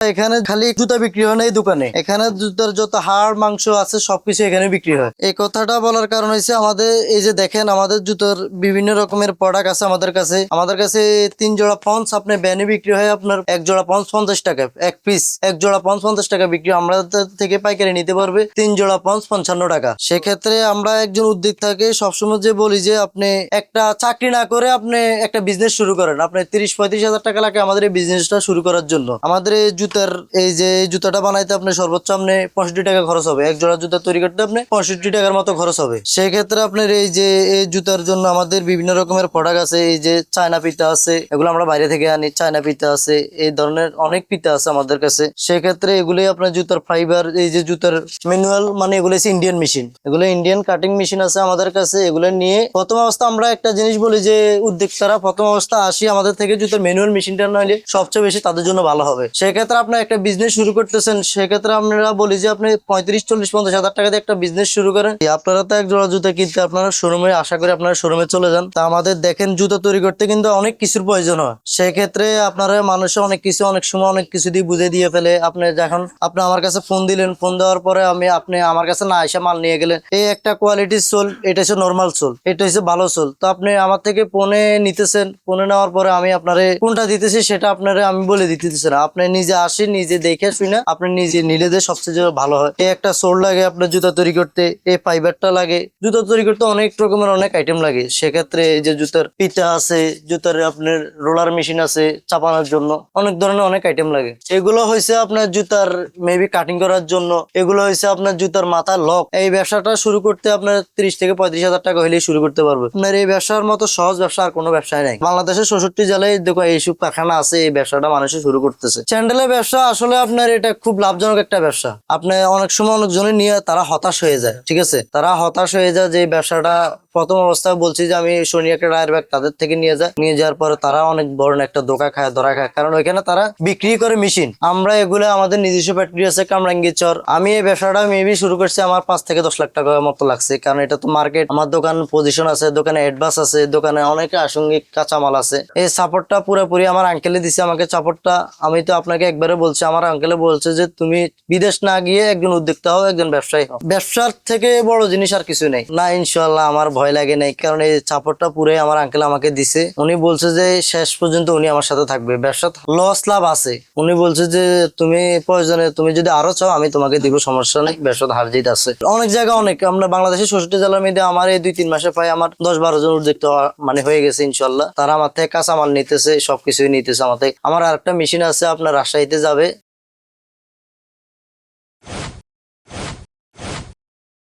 এখানে খালি জুতা বিক্রি হয় না এই দোকানে। এখানে জুতার যত হাড়, মাংস আছে, সবকিছু এখানে বিক্রি হয়। এই কথাটা বলার কারণ হচ্ছে আমাদের, এই যে দেখেন, আমাদের জুতোর বিভিন্ন রকমের প্রোডাক্ট আছে আমাদের কাছে। আমাদের কাছে তিন জোড়া পঞ্চ আপনার ব্যানে বিক্রি হয় আপনার এক জোড়া পঞ্চ পঞ্চাশ টাকা, এক পিস এক জোড়া পঞ্চ পঞ্চাশ টাকা বিক্রি। আমাদের থেকে পাইকারি নিতে পারবে তিন জোড়া পঞ্চ পঞ্চান্ন টাকা। সেক্ষেত্রে আমরা একজন উদ্যোগ থাকে সবসময় যে বলি যে, আপনি একটা চাকরি না করে আপনি একটা বিজনেস শুরু করেন। আপনি তিরিশ পঁয়ত্রিশ হাজার টাকা লাগে আমাদের এই বিজনেসটা শুরু করার জন্য। আমাদের এই জুতার এই যে জুতাটা বানাইতে আপনি সর্বোচ্চ আপনি পঁয়ষট্টি টাকা খরচ হবে। এক জোড়া জুতা তৈরি করতে আপনি পঁয়ষট্টি টাকার মতো খরচ হবে। সেই ক্ষেত্রে আপনার এই যে এই জুতার জন্য আমাদের বিভিন্ন রকমের প্রোডাক্ট আছে, এই যে চায়না পিতা আছে, এগুলো আমরা বাইরে থেকে আনি। চায়না পিতা আছে, এই ধরনের অনেক পিতা আছে আমাদের কাছে। সেক্ষেত্রে এগুলোই আপনার জুতার ফাইবার এই যে জুতার ম্যানুয়াল মানে এগুলো হচ্ছে ইন্ডিয়ান মেশিন এগুলো ইন্ডিয়ান কাটিং মেশিন আছে আমাদের কাছে। এগুলো নিয়ে প্রথম অবস্থা আমরা একটা জিনিস বলি যে, উদ্যোক্তারা প্রথম অবস্থা আসি আমাদের থেকে জুতার ম্যানুয়াল মেশিনটা নিলে সবচেয়ে বেশি তাদের জন্য ভালো হবে। সেক্ষেত্রে আপনার একটা বিজনেস শুরু করতেছেন, সেক্ষেত্রে আমরা বলি যে আপনি পঁয়ত্রিশ, চল্লিশ, পঞ্চাশ হাজার টাকা দিয়ে একটা বিজনেস শুরু করেন। আপনারা তো এক জোড়া জুতা কিনতে আপনারা শোরুমে আশা করি আপনারা শোরুমে চলে যান। তা আমাদের দেখেন, জুতো তৈরি করতে কিন্তু অনেক কিছুর প্রয়োজন হয়। সেক্ষেত্রে আপনারা মানুষে অনেক কিছু, অনেক সময় অনেক কিছু দিয়ে বুঝে দিয়ে ফেলে। আপনি যখন, আপনি আমার কাছে ফোন দিলেন ফোন দেওয়ার পরে আমি, আপনি আমার কাছে না এসে মাল নিয়ে গেলেন। এই একটা কোয়ালিটির সোল এটা হচ্ছে নর্মাল সোল এটা হচ্ছে ভালো সোল তো আপনি আমার থেকে ফোনে নিতেছেন ফোনে নেওয়ার পরে আমি আপনারে কোনটা দিতেছি, সেটা আপনারে আমি বলে দিতেছি না। আপনি নিজে আসি নিজে দেখে শুনে আপনি নিজে নিলে যে সবচেয়ে ভালো হয়। এই একটা সোল লাগে আপনার জুতা তৈরি করতে এই ফাইবারটা লাগে। জুতা তৈরি করতে অনেক রকমের অনেক আইটেম লাগে। সেক্ষেত্রে এই যে জুতার পিতা আছে, জুতার আপনার রোলার মেশিন আছে চাপানোর জন্য অনেক ধরনের অনেক আইটেম লাগে। এগুলো হয়েছে আপনার জুতার মেবি কাটিং করার জন্য। এগুলো হয়েছে আপনার জুতার মাথা লক এই ব্যবসাটা শুরু করতে আপনার তিরিশ থেকে পঁয়ত্রিশ হাজার টাকা হলেই শুরু করতে পারবে আপনার এই ব্যবসার মতো সহজ ব্যবসা আর কোনো ব্যবসায় নাই। বাংলাদেশের ষষ্ঠটি জেলায় দেখো এইসব কারখানা আছে, এই ব্যবসাটা মানুষে শুরু করতেছে। স্যান্ডেলের ব্যবসা আসলে আপনার এটা খুব লাভজনক একটা ব্যবসা। আপনি অনেক সময় অনেকজনে নিয়ে তারা হতাশ হয়ে যায়, ঠিক আছে? তারা হতাশ হয়ে যায় যে ব্যবসাটা প্রথম অবস্থায় বলছি যে আমি শনি একটা রায়ের ব্যাগ তাদের থেকে নিয়ে যায়। নিয়ে যাওয়ার পরে তারা অনেক বড় একটা দোকা খায়, ধরা খায়। কারণ ওইখানে তারা বিক্রি করে মেশিন আমরা এগুলো আমাদের নিজস্ব ফ্যাক্টরি আছে কামরাঙ্গি চর আমি এই ব্যবসাটা মেবি শুরু করছি আমার পাঁচ থেকে দশ লাখ টাকার মতো লাগছে। কারণ এটা তো মার্কেট আমার দোকান পজিশন আছে, দোকানে অ্যাডভান্স আছে, দোকানে অনেক আসঙ্গিক কাঁচামাল আছে। এই সাপোর্টটা পুরোপুরি আমার আঙ্কেলে দিছে আমাকে সাপোর্টটা আমি তো আপনাকে একবারে বলছি, আমার আঙ্কেলে বলছে যে তুমি বিদেশ না গিয়ে একজন উদ্যোক্তা হও, একজন ব্যবসায়ী হও। ব্যবসার থেকে বড় জিনিস আর কিছু নেই। না ইনশাল্লাহ আমার ভয় লাগে নাই, কারণ এই সাপোর্টটা পুরোই আমার আঙ্কেল আমাকে দিছে। উনি বলছে যে শেষ পর্যন্ত উনি আমার সাথে থাকবে। ব্যবসা লস লাভ আছে। উনি বলছে যে তুমি প্রয়োজনে তুমি যদি আরও চাও, আমি তোমাকে দিব, সমস্যা নেই ব্যবসা হার জিত আছে। অনেক জায়গা অনেক, আমরা বাংলাদেশের ষষ্ঠী জেলার মধ্যে আমার এই দুই তিন মাসে প্রায় আমার দশ বারো জন উদ্যোক্তা মানে হয়ে গেছে ইনশাল্লাহ তারা আমার থেকে কাঁচামাল নিতেছে, সবকিছুই নিতেছে আমার থেকে আমার আরেকটা মেশিন আছে, আপনার রাজশাহীতে যাবে।